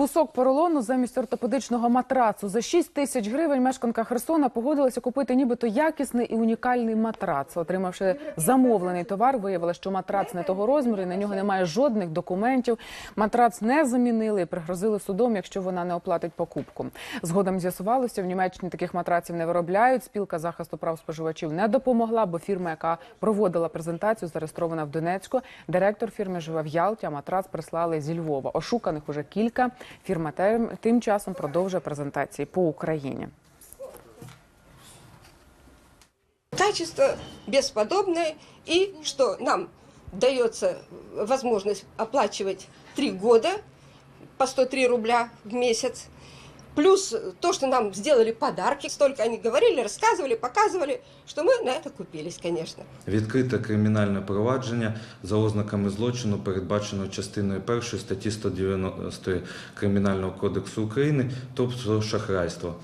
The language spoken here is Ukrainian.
Кусок поролону замість ортопедичного матрацу за 6 тисяч гривень мешканка Херсона погодилася купити нібито якісний і унікальний матрац. Отримавши замовлений товар, виявилося, що матрац не того розміру, на нього немає жодних документів. Матрац не замінили і пригрозили судом, якщо вона не оплатить покупку. Згодом з'ясувалося, в Німеччині таких матраців не виробляють. Спілка захисту прав споживачів не допомогла, бо фірма, яка проводила презентацію, зареєстрована в Донецьку. Директор фірми живе в Ялті, а матрац прислали зі Львова. Ошуканих уже кілька. Фірма тим часом продовжує презентації по Україні. Качество бесподобное и что нам дается возможность оплачивать три года по 103 рубля в месяц. Плюс то, что нам сделали подарки, столько они говорили, рассказывали, показывали, что мы на это купились, конечно. Відкрите кримінальне провадження за ознаками злочину, передбаченого частиною 1 статті 190 Кримінального кодексу України, тобто шахрайство.